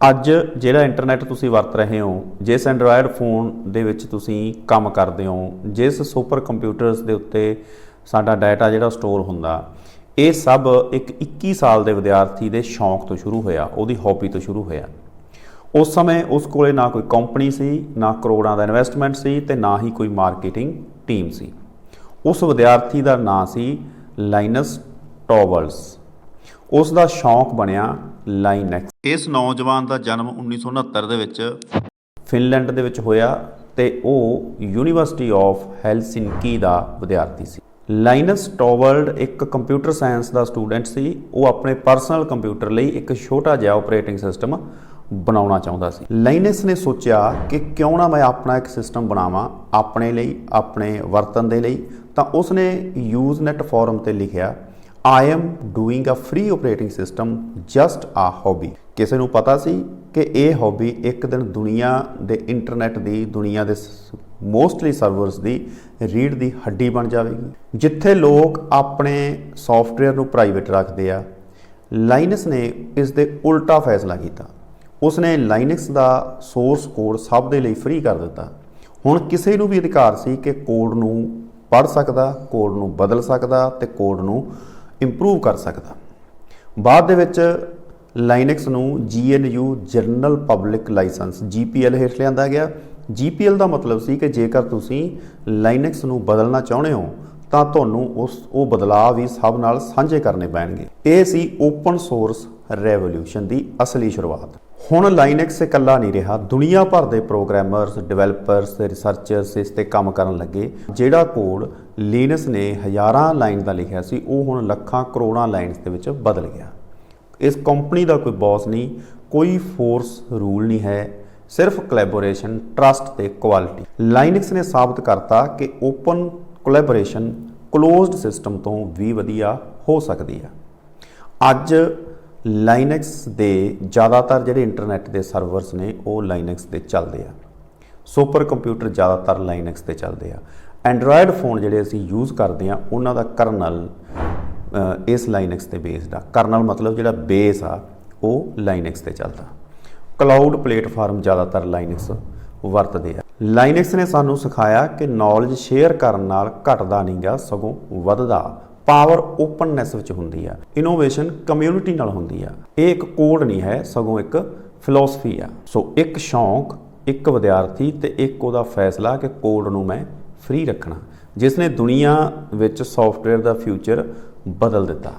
ਅੱਜ ਜਿਹੜਾ ਇੰਟਰਨੈਟ ਤੁਸੀਂ ਵਰਤ ਰਹੇ ਹੋ, ਜਿਸ ਐਂਡਰੋਇਡ ਫੋਨ ਦੇ ਵਿੱਚ ਤੁਸੀਂ ਕੰਮ ਕਰਦੇ ਹੋ, ਜਿਸ ਸੁਪਰ ਕੰਪਿਊਟਰਸ ਦੇ ਉੱਤੇ ਸਾਡਾ ਡਾਟਾ ਜਿਹੜਾ ਸਟੋਰ ਹੁੰਦਾ, ਇਹ ਸਭ ਇੱਕ 21 ਸਾਲ ਦੇ ਵਿਦਿਆਰਥੀ ਦੇ ਸ਼ੌਂਕ ਤੋਂ ਸ਼ੁਰੂ ਹੋਇਆ, ਉਹਦੀ ਹੌਬੀ ਤੋਂ ਸ਼ੁਰੂ ਹੋਇਆ। ਉਸ ਸਮੇਂ ਉਸ ਕੋਲੇ ਨਾ ਕੋਈ ਕੰਪਨੀ ਸੀ, ਨਾ ਕਰੋੜਾਂ ਦਾ ਇਨਵੈਸਟਮੈਂਟ ਸੀ ਤੇ ਨਾ ਹੀ ਕੋਈ ਮਾਰਕੀਟਿੰਗ ਟੀਮ ਸੀ। ਉਸ ਵਿਦਿਆਰਥੀ ਦਾ ਨਾਂ ਸੀ ਲਾਈਨਸ ਟੋਵਲਸ ਉਸ ਦਾ ਸ਼ੌਂਕ ਬਣਿਆ ਲਾਈਨੈਕਸ। ਇਸ ਨੌਜਵਾਨ ਦਾ ਜਨਮ 1969 ਦੇ ਵਿੱਚ ਫਿਨਲੈਂਡ ਦੇ ਵਿੱਚ ਹੋਇਆ ਤੇ ਉਹ ਯੂਨੀਵਰਸਿਟੀ ਆਫ ਹੈਲਸਿੰਕੀ ਦਾ ਵਿਦਿਆਰਥੀ ਸੀ। ਲਾਈਨਸ ਟੋਵਲਡ ਇੱਕ ਕੰਪਿਊਟਰ ਸਾਇੰਸ ਦਾ ਸਟੂਡੈਂਟ ਸੀ। ਉਹ ਆਪਣੇ ਪਰਸਨਲ ਕੰਪਿਊਟਰ ਲਈ ਇੱਕ ਛੋਟਾ ਜਿਹਾ ਆਪਰੇਟਿੰਗ ਸਿਸਟਮ ਬਣਾਉਣਾ ਚਾਹੁੰਦਾ ਸੀ। ਲਾਈਨਸ ਨੇ ਸੋਚਿਆ ਕਿ ਕਿਉਂ ਨਾ ਮੈਂ ਆਪਣਾ ਇੱਕ ਸਿਸਟਮ ਬਣਾਵਾਂ ਆਪਣੇ ਲਈ ਆਪਣੇ ਵਰਤਨ ਦੇ ਲਈ। ਤਾਂ ਉਸਨੇ ਯੂਜ਼ਨੈਟ ਫੋਰਮ ਤੇ ਲਿਖਿਆ I am doing a free operating system just a hobby. ਕਿਸੇ ਨੂੰ ਪਤਾ ਸੀ ਕਿ ਇਹ ਹੌਬੀ ਇੱਕ ਦਿਨ ਦੁਨੀਆ ਦੇ ਇੰਟਰਨੈਟ ਦੀ, ਦੁਨੀਆ ਦੇ ਮੋਸਟਲੀ ਸਰਵਰਸ ਦੀ ਰੀੜ ਦੀ ਹੱਡੀ ਬਣ ਜਾਵੇਗੀ। ਜਿੱਥੇ ਲੋਕ ਆਪਣੇ ਸੌਫਟਵੇਅਰ ਨੂੰ ਪ੍ਰਾਈਵੇਟ ਰੱਖਦੇ ਆ ਲਾਈਨਸ ਨੇ ਇਸ ਦੇ ਉਲਟਾ ਫੈਸਲਾ ਕੀਤਾ। ਉਸਨੇ ਲਾਈਨਕਸ ਦਾ ਸੋਰਸ ਕੋਡ ਸਭ ਦੇ ਲਈ ਫ੍ਰੀ ਕਰ ਦਿੱਤਾ। ਹੁਣ ਕਿਸੇ ਨੂੰ ਵੀ ਅਧਿਕਾਰ ਸੀ ਕਿ ਕੋਡ ਨੂੰ ਪੜ੍ਹ ਸਕਦਾ ਕੋਡ ਨੂੰ ਬਦਲ ਸਕਦਾ ਤੇ ਕੋਡ ਨੂੰ ਇੰਪਰੂਵ ਕਰ ਸਕਦਾ। ਬਾਅਦ ਦੇ ਵਿੱਚ ਲਾਈਨਕਸ ਨੂੰ GNU General Public License GPL ਹੇਠ ਲਿਆਂਦਾ ਗਿਆ। GPL ਦਾ ਮਤਲਬ ਸੀ ਕਿ ਜੇਕਰ ਤੁਸੀਂ ਲਾਈਨਕਸ ਨੂੰ ਬਦਲਣਾ ਚਾਹੁੰਦੇ ਹੋ, ਤਾਂ ਤੁਹਾਨੂੰ ਉਸ, ਉਹ ਬਦਲਾਅ ਵੀ ਸਭ ਨਾਲ ਸਾਂਝੇ ਕਰਨੇ ਪੈਣਗੇ। ਇਹ ਸੀ ਓਪਨ ਸੋਰਸ ਰੈਵੋਲੂਸ਼ਨ ਦੀ ਅਸਲੀ ਸ਼ੁਰੂਆਤ। ਹੁਣ ਲਾਈਨਕਸ ਇਕੱਲਾ ਨਹੀਂ ਰਿਹਾ। ਦੁਨੀਆ ਭਰ ਦੇ ਪ੍ਰੋਗਰਾਮਰਸ, ਡਿਵੈਲਪਰਸ ਤੇ ਰਿਸਰਚਰਸ ਇਸ ਤੇ ਕੰਮ ਕਰਨ ਲੱਗੇ। ਜਿਹੜਾ ਕੋਡ ਲੀਨਸ ਨੇ ਹਜ਼ਾਰਾਂ ਲਾਈਨ ਦਾ ਲਿਖਿਆ ਸੀ, ਉਹ ਹੁਣ ਲੱਖਾਂ ਕਰੋੜਾਂ ਲਾਈਨਸ ਦੇ ਵਿੱਚ ਬਦਲ ਗਿਆ। ਇਸ ਕੰਪਨੀ ਦਾ ਕੋਈ ਬੌਸ ਨਹੀਂ, ਕੋਈ ਫੋਰਸ ਰੂਲ ਨਹੀਂ ਹੈ, ਸਿਰਫ ਕੋਲੈਬੋਰੇਸ਼ਨ, ਟਰਸਟ ਤੇ ਕੁਆਲਿਟੀ। ਲਾਈਨਕਸ ਨੇ ਸਾਬਤ ਕਰਤਾ ਕਿ ਓਪਨ ਕੋਲੈਬੋਰੇਸ਼ਨ ਕਲੋਜ਼ਡ ਸਿਸਟਮ ਤੋਂ ਵੀ ਵਧੀਆ ਹੋ ਸਕਦੀ ਹੈ ਅੱਜ ਲਾਈਨਕਸ ਦੇ ਜ਼ਿਆਦਾਤਰ ਜਿਹੜੇ ਇੰਟਰਨੈਟ ਦੇ ਸਰਵਰਸ ਨੇ, ਉਹ ਲਾਈਨਕਸ ਤੇ ਚੱਲਦੇ ਆ। ਸੁਪਰ ਕੰਪਿਊਟਰ ਜ਼ਿਆਦਾਤਰ ਲਾਈਨਕਸ ਤੇ ਚੱਲਦੇ ਆ। ਐਂਡਰੋਇਡ ਫੋਨ ਜਿਹੜੇ ਅਸੀਂ ਯੂਜ਼ ਕਰਦੇ ਆ, ਉਹਨਾਂ ਦਾ ਕਰਨਲ ਇਸ ਲਾਈਨਕਸ ਤੇ ਬੇਸਡ ਆ। ਕਰਨਲ ਮਤਲਬ ਜਿਹੜਾ ਬੇਸ ਆ, ਉਹ ਲਾਈਨਕਸ ਤੇ ਚੱਲਦਾ। ਕਲਾਊਡ ਪਲੇਟਫਾਰਮ ਜ਼ਿਆਦਾਤਰ ਲਾਈਨਕਸ ਵਰਤਦੇ ਆ। ਲਾਈਨਕਸ ਨੇ ਸਾਨੂੰ ਸਿਖਾਇਆ ਕਿ ਨੌਲੇਜ ਸ਼ੇਅਰ ਕਰਨ ਨਾਲ ਘਟਦਾ ਨਹੀਂਗਾ ਸਗੋਂ ਵੱਧਦਾ। ਪਾਵਰ ਓਪਨਨੈਸ ਵਿੱਚ ਹੁੰਦੀ ਆ, ਇਨੋਵੇਸ਼ਨ ਕਮਿਊਨਿਟੀ ਨਾਲ ਹੁੰਦੀ ਆ। ਇਹ ਇੱਕ ਕੋਡ ਨਹੀਂ ਹੈ, ਸਗੋਂ ਇੱਕ ਫਿਲਾਸਫੀ ਆ। ਸੋ ਇੱਕ ਸ਼ੌਂਕ, ਇੱਕ ਵਿਦਿਆਰਥੀ ਤੇ ਇੱਕ ਉਹਦਾ ਫੈਸਲਾ ਕਿ ਕੋਡ ਨੂੰ ਮੈਂ ਫ੍ਰੀ ਰੱਖਣਾ ਜਿਸ ਨੇ ਦੁਨੀਆ ਵਿੱਚ ਸੌਫਟਵੇਅਰ ਦਾ ਫਿਊਚਰ ਬਦਲ ਦਿੱਤਾ।